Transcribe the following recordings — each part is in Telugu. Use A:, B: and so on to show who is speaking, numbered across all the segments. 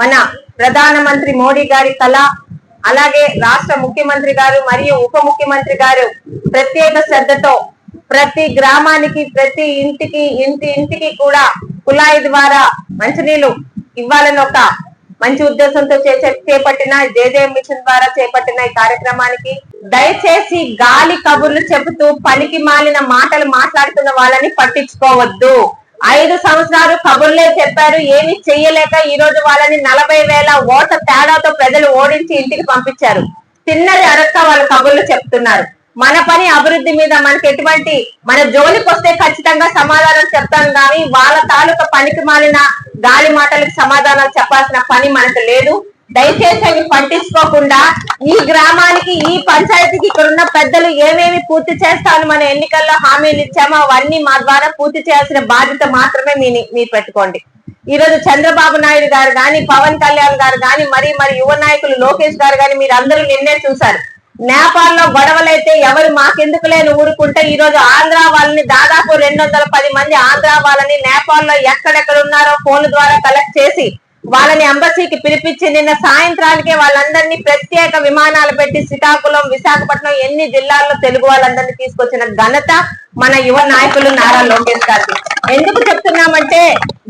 A: మన ప్రధానమంత్రి మోడీ గారి కళ అలాగే రాష్ట్ర ముఖ్యమంత్రి గారు మరియు ఉప ముఖ్యమంత్రి గారు ప్రత్యేక శ్రద్ధతో ప్రతి గ్రామానికి ప్రతి ఇంటికి ఇంటి ఇంటికి కూడా కుళాయి ద్వారా మంచినీళ్ళు ఇవ్వాలని ఒక మంచి ఉద్దేశంతో చేపట్టిన జేజే మిషన్ ద్వారా చేపట్టిన ఈ కార్యక్రమానికి దయచేసి గాలి కబుర్లు చెబుతూ పనికి మాలిన మాటలు మాట్లాడుతున్న వాళ్ళని పట్టించుకోవద్దు. ఐదు సంవత్సరాలు కబుర్లే చెప్పారు ఏమి చెయ్యలేక ఈ రోజు వాళ్ళని నలభై వేల ఓట్ల తేడాతో ప్రజలు ఓడించి ఇంటికి పంపించారు. తిన్నది అరక్క వాళ్ళు కబుర్లు చెప్తున్నారు. మన పని అభివృద్ధి మీద మనకి ఎటువంటి మన జోలికి వస్తే ఖచ్చితంగా సమాధానం చెప్తాను కానీ వాళ్ళ తాలూకా పనికి మాలిన గాలి మాటలకు సమాధానాలు చెప్పాల్సిన పని మనకు లేదు. దయచేసి అవి పట్టించుకోకుండా ఈ గ్రామానికి ఈ పంచాయతీకి ఇక్కడ ఉన్న పెద్దలు ఏమేమి పూర్తి చేస్తాను మన ఎన్నికల్లో హామీలు ఇచ్చామో అవన్నీ మా ద్వారా పూర్తి చేయాల్సిన బాధ్యత మాత్రమే మీ మీరు పెట్టుకోండి. ఈ రోజు చంద్రబాబు నాయుడు గారు గాని పవన్ కళ్యాణ్ గారు గాని మరి మరి యువ నాయకులు లోకేష్ గారు గాని మీరు అందరూ నిన్నే చూశారు. నేపాల్లో గొడవలైతే ఎవరు మాకెందుకు లేని ఊరుకుంటే ఈ రోజు ఆంధ్ర వాళ్ళని దాదాపు రెండు పది మంది ఆంధ్ర వాళ్ళని నేపాల్లో ఎక్కడెక్కడ ఉన్నారో ఫోన్ ద్వారా కలెక్ట్ చేసి వాళ్ళని అంబసీకి పిలిపించి నిన్న సాయంత్రానికే వాళ్ళందరినీ ప్రత్యేక విమానాలు పెట్టి శ్రీకాకుళం విశాఖపట్నం ఎన్ని జిల్లాల్లో తెలుగు వాళ్ళందరినీ తీసుకొచ్చిన ఘనత మన యువ నాయకులు నారా లోకేష్ గారికి. ఎందుకు చెప్తున్నామంటే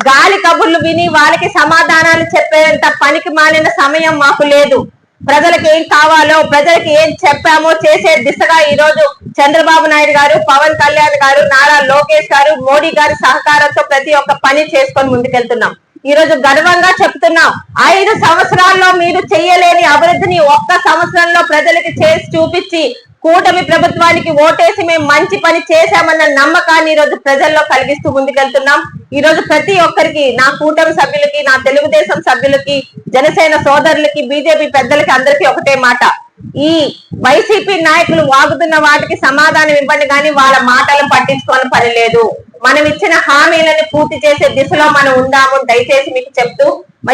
A: గాలి కబుర్లు విని వాళ్ళకి సమాధానాలు చెప్పేంత పనికి మాలిన సమయం మాకు లేదు. ప్రజలకు ఏం కావాలో ప్రజలకు ఏం చెప్పామో చేసే దిశగా ఈ రోజు చంద్రబాబు నాయుడు గారు పవన్ కళ్యాణ్ గారు నారా లోకేష్ గారు మోడీ గారి సహకారంతో ప్రతి ఒక్క పని చేసుకొని ముందుకెళ్తున్నాం. ఈ రోజు గర్వంగా చెప్తున్నాం. ఐదు సంవత్సరాల్లో మీరు చెయ్యలేని అభివృద్ధిని ఒక్క సంవత్సరంలో ప్రజలకి చేసి చూపించి కూటమి ప్రభుత్వానికి ఓటేసి మేము మంచి పని చేశామన్న నమ్మకాన్ని ఈ రోజు ప్రజల్లో కలిగిస్తూ ముందుకెళ్తున్నాం. ఈ రోజు ప్రతి ఒక్కరికి నా కూటమి సభ్యులకి నా తెలుగుదేశం సభ్యులకి జనసేన సోదరులకి బీజేపీ పెద్దలకి అందరికీ ఒకటే మాట. ఈ వైసీపీ నాయకులు వాగుతున్న వాటికి సమాధానం ఇవ్వండి కానీ వాళ్ళ మాటలు పట్టించుకోని పని లేదు. మనం ఇచ్చిన హామీలను పూర్తి చేసే దిశలో మనం ఉందాము దయచేసి మీకు చెప్తూ మరి